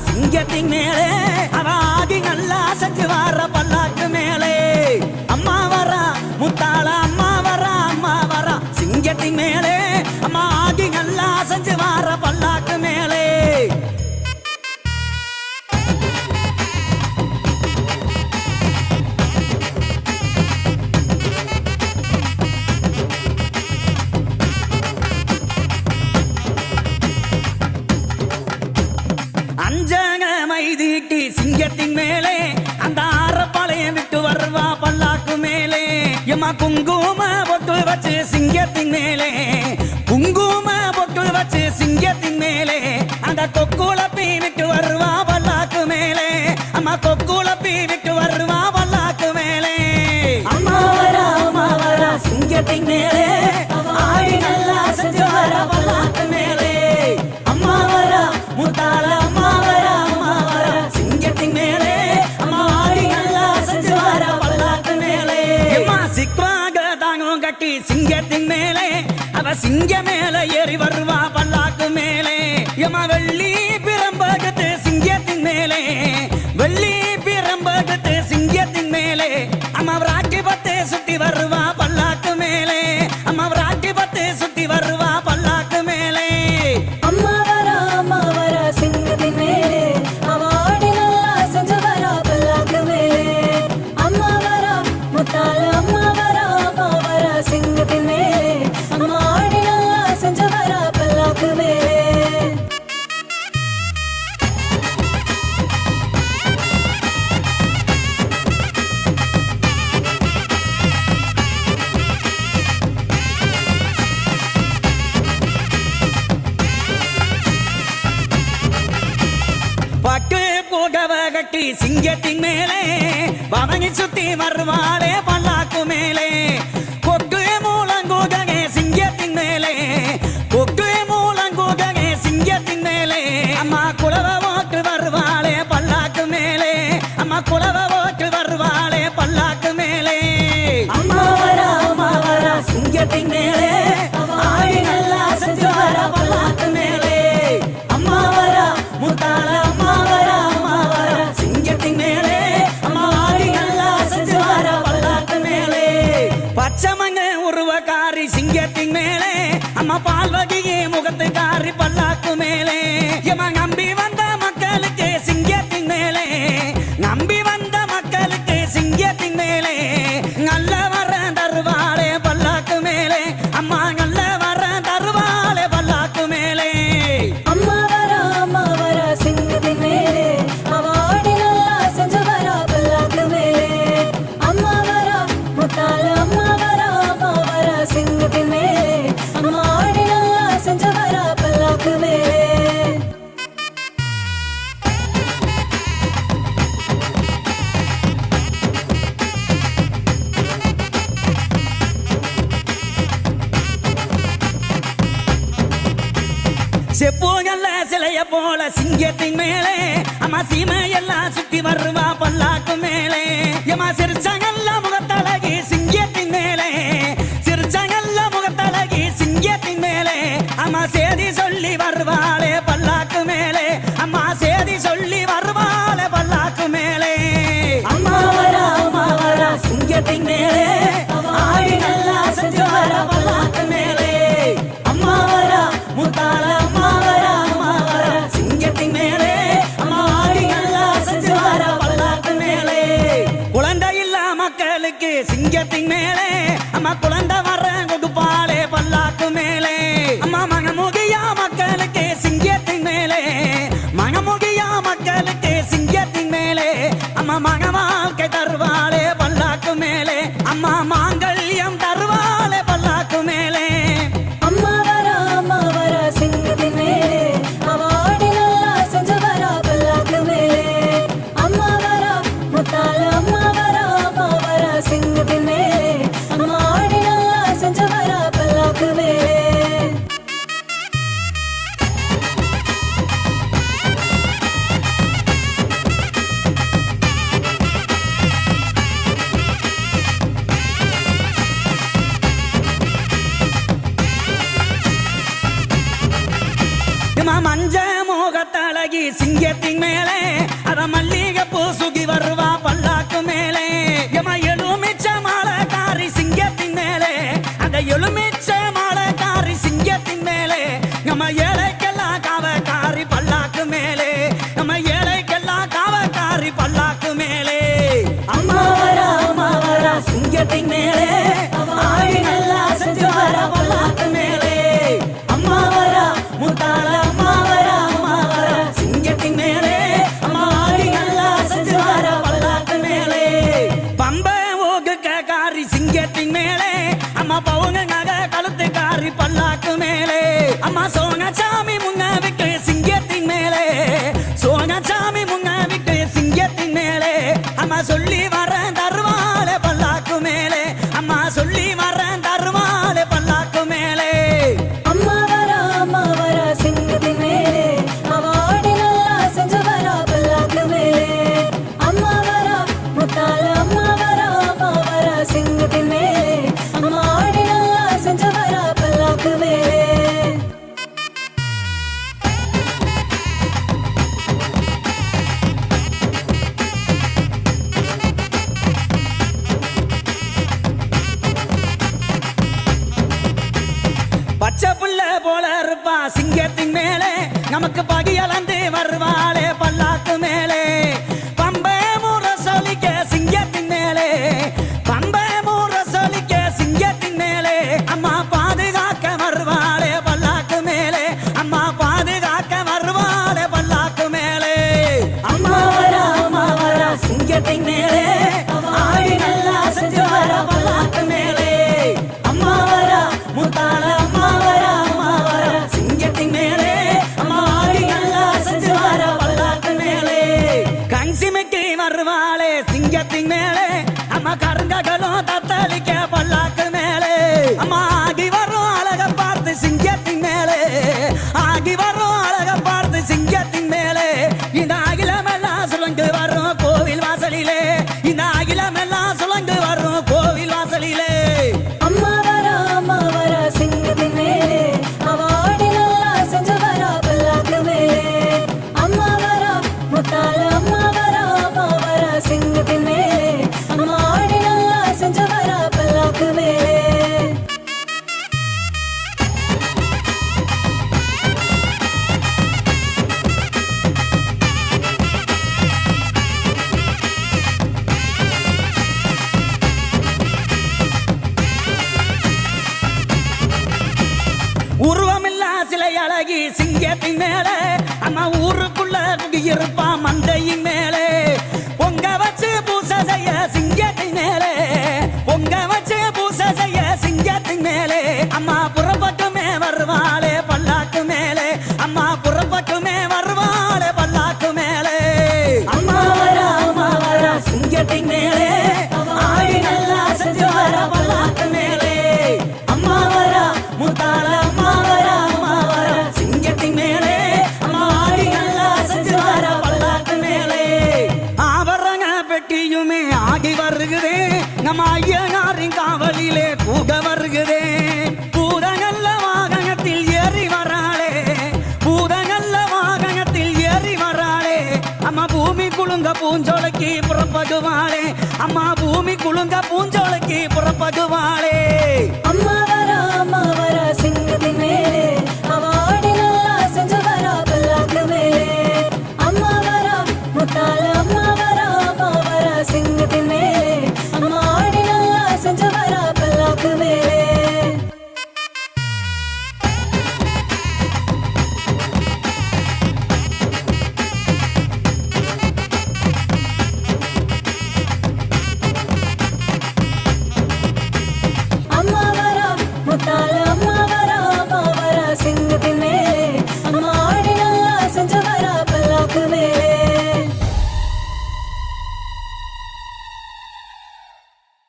சிங்கத்தின் மேலே அராதி நல்லா செஞ்சு வார பல்லாக்கு மேலே. அம்மா வரா முத்தாளா அம்மா வரா அம்மா வரா. சிங்கத்தின் மேலே அம்மா ஆதி நல்லா செஞ்சு வார பல்லாக்கு மேலே. குங்கும பொட்டு வச்சு சிங்கத்தின் மேலே. குங்கும பொட்டு வச்சு சிங்கத்தின் மேலே. அந்த கொக்குளப்பி விட்டு வருவ சிங்க மேல ஏறி வருவா பல்லாக்கு மேலே. எமா வெள்ளி பிரம்பகத்து சிங்கத்தின் மேலே. வெள்ளி பிரம்பகத்து சிங்கத்தின் மேலே. அம்மா ராக்கி பத்தே சுத்தி வருவா சுத்தி வருவாளே நம்பி வந்த செப்போகல்ல சிலைய போல சிங்கத்தின் மேலே. அம்மா சீமையெல்லாம் சுத்தி வருவா பல்லாக்கு மேலே. ஏமா சிரிச்சாங்கல்ல முகத்தழகி சிங்கத்தின் மேலே. சிரிச்சாங்கல்ல முகத்தழகி சிங்கத்தின் மேலே. அம்மா சேதி சொல்லி வருவாளே. तुम्हारा पलक मेरे। மஞ்ச மோகத்தழகி சிங்கத்தின் மேலே மல்லாத்து மேலே. ஆவி நல்லா செஞ்சு வர மல்லாத்து மேலே. அம்மா வரா முத்தால அம்மா வரா அம்மா வரா. சிங்கத்தின் மேலே. அம்மா மேலே. அம்மா பவுங்க querer. மண்டையின் மேலே. அம்மா ஊருக்குள்ள இருப்பான் மண்டையின் மேலே. பொங்க வச்சு பூசை செய்ய சிங்கத்தின் மேலே. பொங்க வச்சு பூசை செய்ய சிங்கத்தின் மேலே. அம்மா புறப்பட்டுமே வருவாளே பல்லாக்கு மேலே. அம்மா புறப்பட்டுமே வருவாளே பல்லாக்கு மேலே. அம்மா வர அம்மா வர சிங்கத்தின் மேலே. நல்லா செஞ்சு வர பூஞ்சோலைக்கு புறப்படுவாளே. அம்மா பூமி குழுங்க பூஞ்சோலைக்கு புறப்படுவாளே. அம்மா